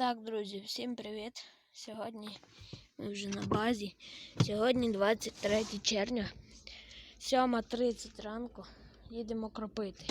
Так, друзі, всім привіт! Сьогодні ми вже на базі. Сьогодні 23 червня, 7.30 ранку. Їдемо кропити.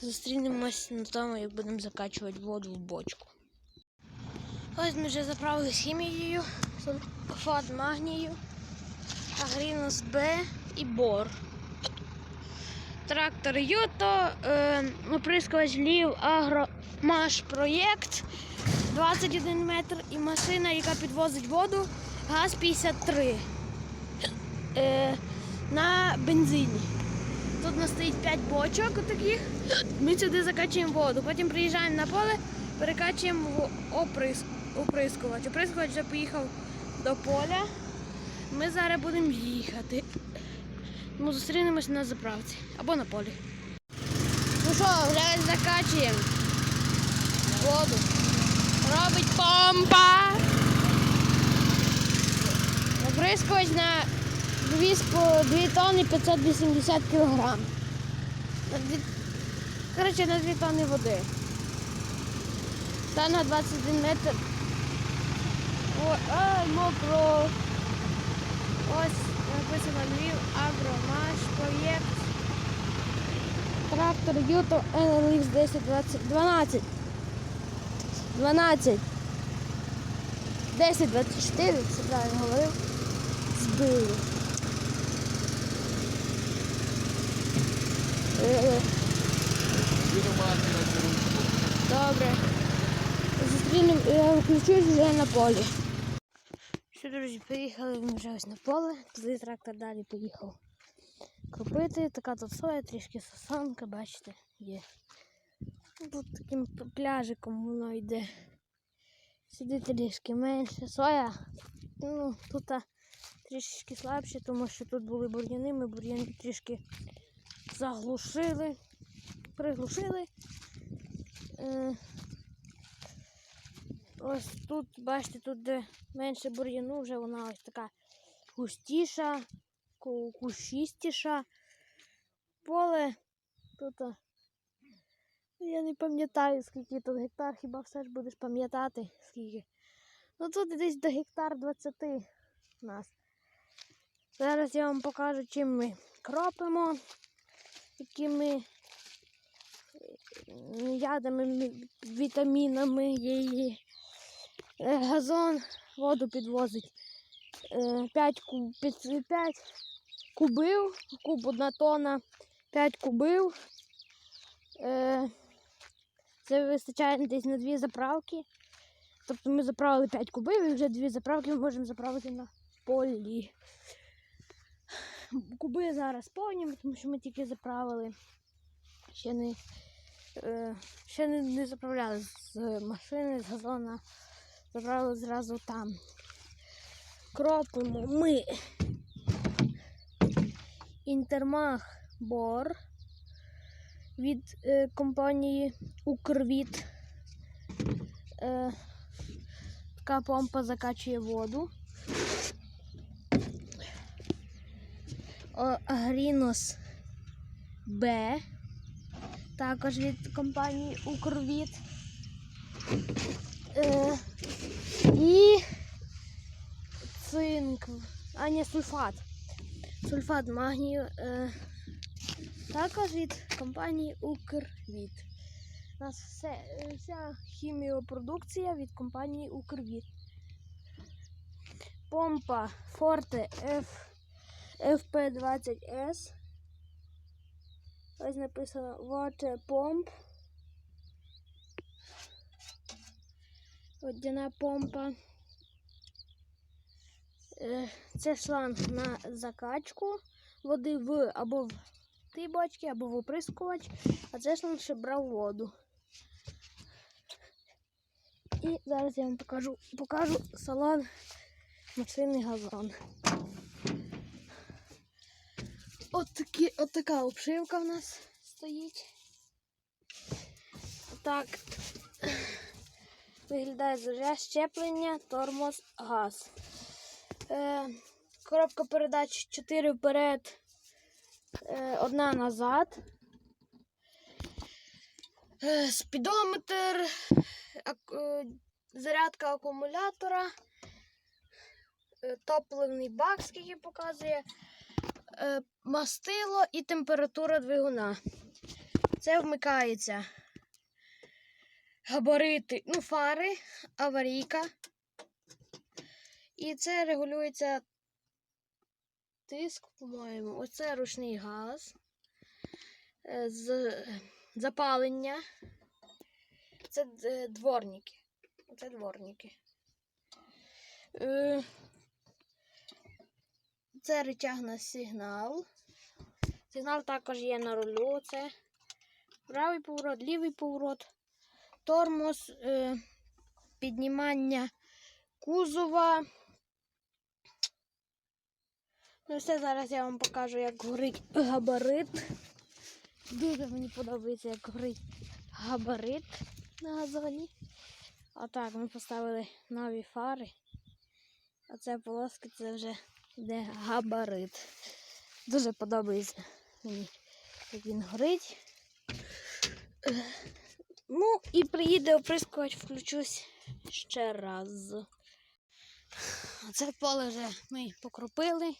Зустрінемось на тому, як будемо закачувати воду в бочку. Ось ми вже заправили хімією, сульфат магнію, агрінус Б і бор. Трактор Юто, е, оприскувач Лів Агромаш проєкт 21 метр і машина, яка підвозить воду, ГАЗ-53 е, на бензині. Тут у нас стоїть 5 бочок таких. Ми сюди закачуємо воду. Потім приїжджаємо на поле, перекачуємо в оприс, оприскувач. Оприскувач вже поїхав до поля. Ми зараз будемо їхати. Ми зустрінемось на заправці або на полі. Ну що, вже закачуємо воду. Робить помпа. Оприскувач на 2, з по- 2 тонни 580 кілограм. На дві- Коротше, на 2 тонни води. Та на 21 метр. Ой, мокро. Ось написано Львів Агромаш проєкт. Трактор Юто NLX 10 20 12. 12. 10 24, це правильно говорив. Збили. Е, Добре. Зустрінемо, я включусь вже на полі. Що, друзі, поїхали вже ось на поле, туди трактор далі поїхав кропити. Така тут соя, трішки сосанка, бачите, є. Тут таким пляжиком воно йде. Сюди трішки менше. Соя, ну, тут а, трішки слабше, тому що тут були бур'яни, ми бур'яни трішки заглушили, приглушили. Е, Ось тут, бачите, тут де менше бур'яну, вже вона ось така густіша, ку- кущистіша. Поле тут. Я не пам'ятаю, скільки тут гектар, хіба все ж будеш пам'ятати, скільки. Ну тут десь до гектар 20 у нас. Зараз я вам покажу, чим ми кропимо, якими е, ядами, вітамінами її. Е, Газон воду підвозить 5, куб, 5 кубів, куб одна тонна, 5 кубів. Це вистачає десь на дві заправки. Тобто ми заправили 5 кубів і вже дві заправки ми можемо заправити на полі. Куби зараз повні, тому що ми тільки заправили. Ще не, е, ще не, не заправляли з машини, з газона. Забрали зразу там. Кропимо ми інтермах бор від е, компанії Укрвіт. Е, така помпа закачує воду. Агрінос Б. Також від компанії Укрвіт. Е, і цинк, а не сульфат. Сульфат магнію. Е, також від компанії Укрвіт. У нас все, е, вся хіміопродукція від компанії Укрвіт. Помпа Forte F, FP20S. Ось написано Water Pump. Водяна помпа. Е, Це шланг на закачку води в або в ті бочки, або в оприскувач, а це шланг, щоб брав воду. І зараз я вам покажу, покажу салон машини газон. От, такі, от така обшивка в нас стоїть. Так. Виглядає зря щеплення, тормоз, газ. Е, коробка передач 4 вперед, одна назад. Е, Спідометр, е, зарядка акумулятора, е, топливний бак, скільки показує, е, мастило і температура двигуна. Це вмикається. Габарити, ну, фари, аварійка. І це регулюється тиск, по-моєму. Оце ручний газ. Е, з, запалення. Це дворники. Це дворники. Е, Це рычаг на сигнал. Сигнал також є на рулю. Це правий поворот, лівий поворот, тормоз, е, піднімання кузова. Ну, все, зараз я вам покажу, як горить габарит. Дуже мені подобається, як горить габарит на газоні. Отак, ми поставили нові фари. А це полоски це вже йде габарит. Дуже подобається мені, як він горить. Ну, і приїде оприскувач, включусь ще раз. Це поле вже ми покропили.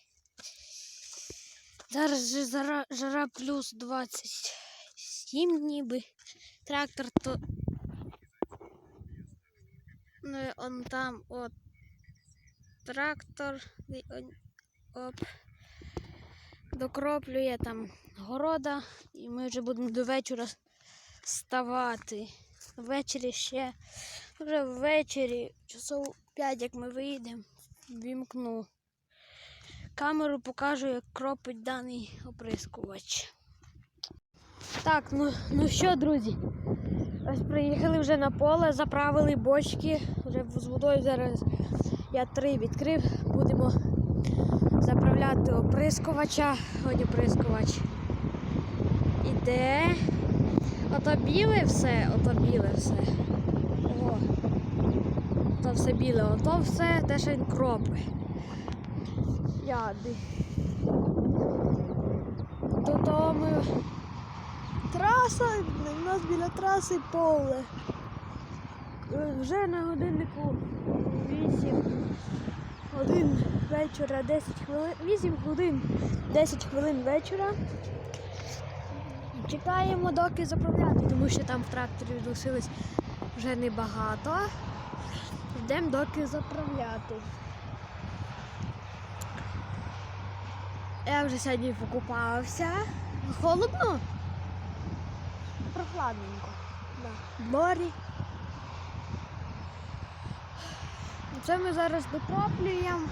Зараз же жара, жара плюс 27 ніби. Трактор то. Ну і он там от трактор. Оп. Докроплює там города, і ми вже будемо до вечора ставати. Ввечері ще, вже ввечері, часов 5, як ми вийдемо, вімкну. Камеру покажу, як кропить даний оприскувач. Так, ну, ну що, друзі? Ось приїхали вже на поле, заправили бочки. Вже з водою зараз я три відкрив. Будемо заправляти оприскувача. Ось оприскувач. Іде. Ото біле все, ото біле все. Ого. Ото все біле, ото все те, що він кропить. Яди. Тут ми траса, у нас біля траси поле. Е, Вже на годиннику 8 годин вечора, 10 хвилин, 8 годин, 10 хвилин вечора. Чекаємо, доки заправляти, тому що там в тракторі лишилось вже небагато. Йдемо доки заправляти. Я вже сьогодні покупався. Холодно? Прохладненько. Да. Морі. Це ми зараз докроплюємо.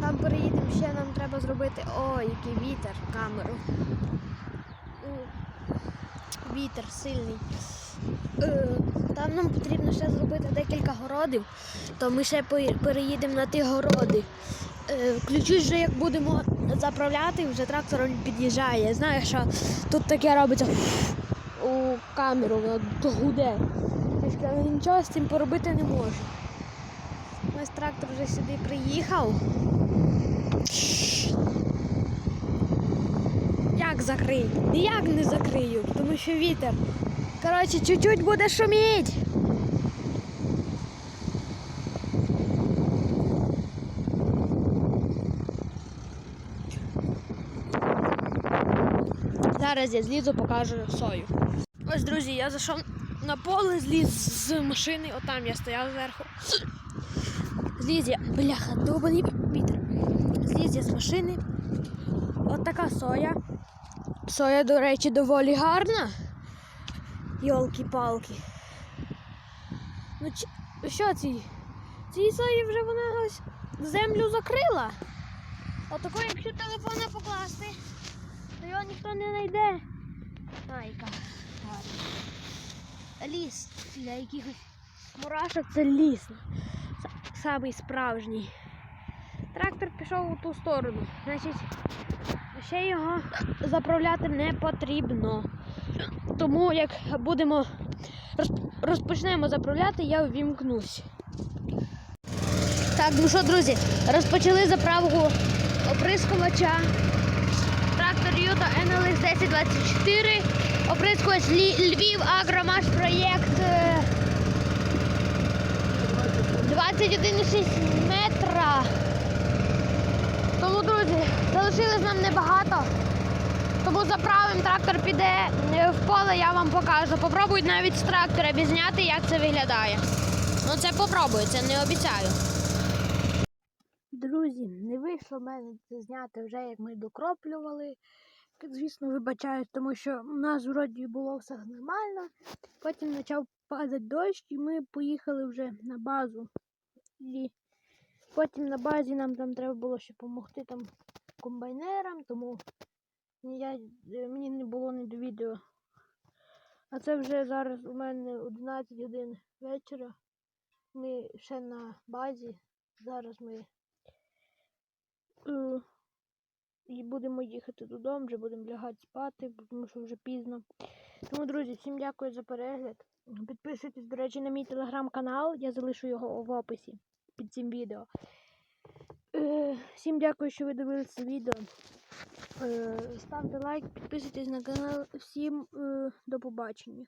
Там переїдемо ще, нам треба зробити. О, який вітер в камеру. Вітер сильний. Е, Там нам потрібно ще зробити декілька городів, то ми ще переїдемо на ті городи. Е, Включусь вже, як будемо заправляти, вже трактор під'їжджає. Знаю, що тут таке робиться у камеру, воно гуде. Нічого з цим поробити не можу. Ось трактор вже сюди приїхав. Як закрию? Ніяк не закрию, тому що вітер. Коротше, чуть-чуть буде шуміть. Зараз я злізу, покажу сою. Ось, друзі, я зайшов на поле, зліз з машини, отам я стояв зверху. Зліз я, бляха, довбаний вітер. Зліз я з машини. От така соя. Соя, до речі, доволі гарна. Йолки-палки. Ну що ці? Ці сої вже вона ось землю закрила. Отако, якщо телефона покласти, його ніхто не знайде. Айка. Ліс для якихось мурашок це ліс. Самий справжній. Трактор пішов у ту сторону. Значить, ще його заправляти не потрібно. Тому як будемо розпочнемо заправляти, я увімкнусь. Так, ну що, друзі, розпочали заправку оприскувача. Юта NLX 1024. Оприскувач Львів Агромаш проєкт е, 21,6 метра. Тому, друзі, залишилось нам небагато. Тому заправимо трактор піде е, в поле, я вам покажу. Попробують навіть з трактора відзняти, як це виглядає. Ну це попробую, це не обіцяю. Друзі, не вийшло в мене це зняти вже, як ми докроплювали. Звісно, вибачаю, тому що у нас вроді було все нормально. Потім почав падати дощ, і ми поїхали вже на базу. І потім на базі нам там треба було ще допомогти там комбайнерам, тому я, е, мені не було не до відео. А це вже зараз у мене 11 годин вечора. Ми ще на базі. Зараз ми е, і будемо їхати додому, вже будемо лягати спати, тому що вже пізно. Тому, друзі, всім дякую за перегляд. Підписуйтесь, до речі, на мій телеграм-канал, я залишу його в описі під цим відео. Е, всім дякую, що ви дивилися відео. Е, ставте лайк, підписуйтесь на канал. Всім е, до побачення.